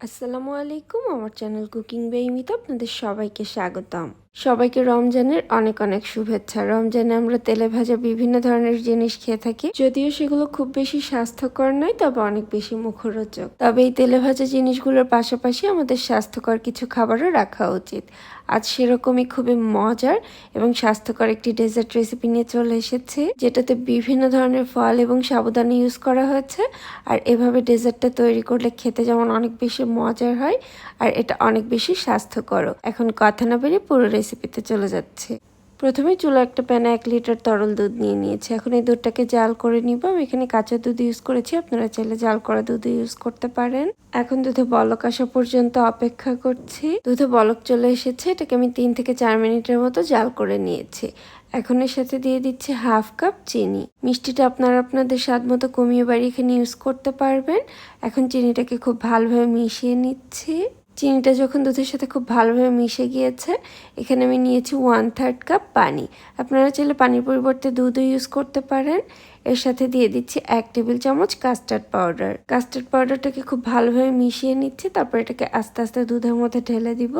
আসসালামু আলাইকুম আমার চ্যানেল কুকিং বেইমিতে আপনাদের সবাইকে স্বাগতম। সবাইকে রমজানের অনেক অনেক শুভেচ্ছা। রমজানে আমরা তেলে ভাজা বিভিন্ন ধরনের জিনিস খেয়ে থাকি, যদিও সেগুলো খুব বেশি স্বাস্থ্যকর নয়, তবে অনেক বেশি মুখরোচক। তবে এই তেলে ভাজা জিনিসগুলোর পাশাপাশি আমাদের স্বাস্থ্যকর কিছু খাবারও রাখা উচিত। আজ সেরকমই খুবই মজার এবং স্বাস্থ্যকর একটি ডেজার্ট রেসিপি নিয়ে চলে এসেছে, যেটাতে বিভিন্ন ধরনের ফল এবং সাবুদানা ইউজ করা হয়েছে। আর এভাবে ডেজার্টটা তৈরি করলে খেতে যেমন অনেক বেশি মজার হয়, আর এটা অনেক বেশি স্বাস্থ্যকর এখন কথা না বেরিয়ে পুরো রেসিপিতে চলে যাচ্ছে। প্রথমে চুলো একটা প্যানে এক লিটার তরল দুধ নিয়ে নিয়েছি। এখন এই দুধটাকে জাল করে নিব। আমি এখানে কাঁচা দুধ ইউজ করেছি। আপনারা চাইলে জাল করা দুধ ইউজ করতে পারেন। এখন দুধে বলক আসা পর্যন্ত অপেক্ষা করছি। দুধে বলক চলে এসেছে। এটাকে আমি তিন থেকে চার মিনিটের মতো জাল করে নিয়েছি। এখন এর সাথে দিয়ে দিচ্ছি হাফ কাপ চিনি। মিষ্টিটা আপনারা আপনাদের স্বাদ মতো কমিয়ে বাড়িয়ে এখানে ইউজ করতে পারবেন। এখন চিনিটাকে খুব ভালোভাবে মিশিয়ে নিচ্ছি। চিনিটা যখন দুধের সাথে খুব ভালোভাবে মিশে গিয়েছে, এখানে আমি নিয়েছি ওয়ান থার্ড কাপ পানি। আপনারা চাইলে পানির পরিবর্তে দুধও ইউজ করতে পারেন। এর সাথে দিয়ে দিচ্ছি এক টেবিল চামচ কাস্টার্ড পাউডার কাস্টার্ড পাউডারটাকে খুব ভালোভাবে মিশিয়ে নিচ্ছি, তারপর এটাকে আস্তে আস্তে দুধের মধ্যে ঢেলে দিব,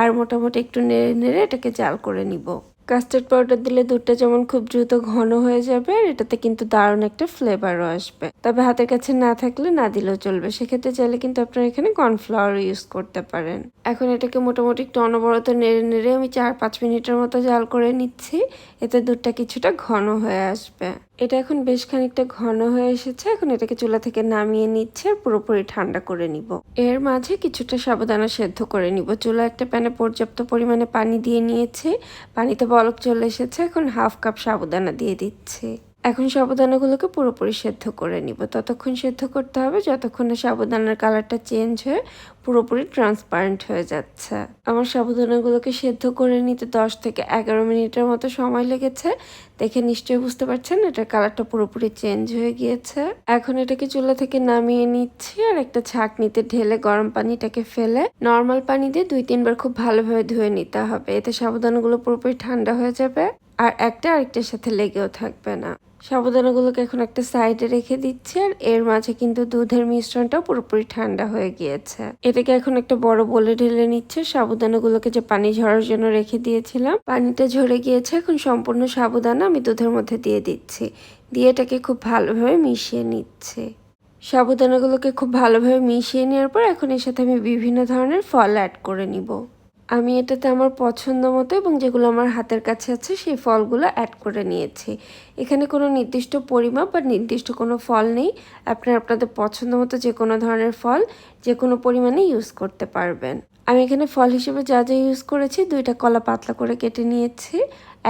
আর মোটামুটি একটু নেড়ে নেড়ে এটাকে জাল করে নিব। কাস্টার্ড পাউডার দিলে দুধটা যেমন খুব দ্রুত ঘন হয়ে যাবে আর এটাতে কিন্তু দারুণ একটা ফ্লেভারও আসবে। তবে হাতের কাছে না থাকলে না দিলেও চলবে। সেক্ষেত্রে চাইলে কিন্তু আপনারা এখানে কর্নফ্লাওয়ার ইউজ করতে পারেন। এখন এটাকে মোটামুটি একটু অনবরত নেড়ে নেড়ে আমি চার পাঁচ মিনিটের মতো জাল করে নিচ্ছি। এতে দুধটা কিছুটা ঘন হয়ে আসবে। এটা এখন বেশ খানিকটা ঘন হয়ে এসেছে। এখন এটাকে চুলা থেকে নামিয়ে নিচ্ছে আর পুরোপুরি ঠান্ডা করে নিব। এর মাঝে কিছুটা সাবধানা সেদ্ধ করে নিব। চুলা একটা প্যানে পর্যাপ্ত পরিমাণে পানি দিয়ে নিয়েছে। পানিতে বলক চলে এসেছে এখন হাফ কাপ সাবুদানা দিয়ে দিচ্ছে। এখন সাবুদানাগুলোকে পুরোপুরি সেদ্ধ করে নিব। ততক্ষণ সেদ্ধ করতে হবে, যতক্ষণ না সাবুদানার কালারটা চেঞ্জ হয়ে পুরোপুরি ট্রান্সপারেন্ট হয়ে যাচ্ছে। আমার সাবুদানাগুলোকে সেদ্ধ করে নিতে দশ থেকে এগারো মিনিটের মতো সময় লেগেছে। দেখে নিশ্চয়ই বুঝতে পারছেন, এটার কালারটা পুরোপুরি চেঞ্জ হয়ে গিয়েছে। এখন এটাকে চুলা থেকে নামিয়ে নিচ্ছি আর একটা ছাঁকনিতে ঢেলে গরম পানিটাকে ফেলে নর্মাল পানি দিয়ে দুই তিনবার খুব ভালোভাবে ধুয়ে নিতে হবে। এতে সাবুদানাগুলো পুরোপুরি ঠান্ডা হয়ে যাবে। আর একটা আরেকটার সাথে লেগেও থাকবে না। সাবুদানাগুলোকে এখন একটা সাইডে রেখে দিচ্ছি আর এর মাঝে কিন্তু দুধের মিশ্রণটা পুরোপুরি ঠান্ডা হয়ে গিয়েছে। এটাকে এখন একটা বড় বলে ঢেলে নিচ্ছে সাবুদানাগুলোকে যে পানি ঝরার জন্য রেখে দিয়েছিলাম, পানিটা ঝরে গিয়েছে, এখন সম্পূর্ণ সাবুদানা আমি দুধের মধ্যে দিয়ে দিচ্ছি। দিয়ে এটাকে খুব ভালোভাবে মিশিয়ে নিচ্ছে। সাবুদানাগুলোকে খুব ভালোভাবে মিশিয়ে নেওয়ার পর এখন এর সাথে আমি বিভিন্ন ধরনের ফল অ্যাড করে নিব। আমি এটাতে আমার পছন্দ মতো এবং যেগুলো আমার হাতের কাছে আছে, সেই ফলগুলো অ্যাড করে নিয়েছি। এখানে কোনো নির্দিষ্ট পরিমাপ বা নির্দিষ্ট কোনো ফল নেই। আপনারা আপনাদের পছন্দ মতো যে কোনো ধরনের ফল, যে কোনো পরিমাণে ইউজ করতে পারবেন। আমি এখানে ফল হিসেবে যা যা ইউজ করেছি, দুইটা কলা পাতলা করে কেটে নিয়েছি,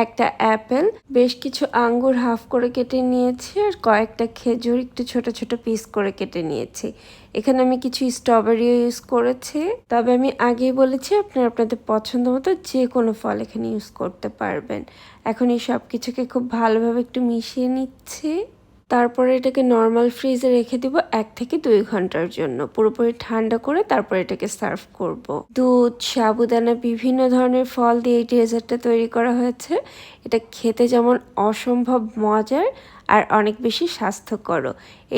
একটা অ্যাপেল বেশ কিছু আঙ্গুর হাফ করে কেটে নিয়েছি আর কয়েকটা খেজুর একটু ছোট ছোট পিস করে কেটে নিয়েছি। এখানে আমি কিছু স্ট্রবেরিও ইউজ করেছি। তবে আমি আগেই বলেছি, আপনারা আপনাদের পছন্দ মতো যে কোনো ফল এখানে ইউজ করতে পারবেন। এখন এই সব কিছুকে খুব ভালোভাবে একটু মিশিয়ে নিচ্ছি। তারপরে এটাকে নর্মাল ফ্রিজে রেখে দিব এক থেকে দুই ঘণ্টার জন্য পুরোপুরি ঠান্ডা করে তারপর এটাকে সার্ভ করব। দুধ, সাবুদানা, বিভিন্ন ধরনের ফল দিয়ে এই ডেজার্টটা তৈরি করা হয়েছে এটা খেতে যেমন অসম্ভব মজার আর অনেক বেশি স্বাস্থ্যকর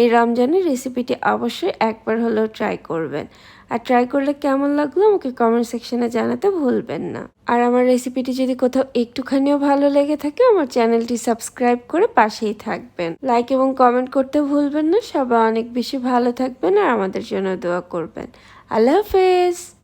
এই রমজানের রেসিপিটি অবশ্যই একবার হলেও ট্রাই করবেন। আর ট্রাই করলে কেমন লাগল আমাকে কমেন্ট সেকশনে জানাতে ভুলবেন না। আর আমার রেসিপিটি যদি কোথাও একটুখানিও ভালো লেগে থাকে, আমার চ্যানেলটি সাবস্ক্রাইব করে পাশেই থাকবেন। লাইক এবং কমেন্ট করতে ভুলবেন না, সবাই অনেক বেশি ভালো থাকবেন আর আমাদের জন্য দোয়া করবেন। আল্লাহ হাফেজ!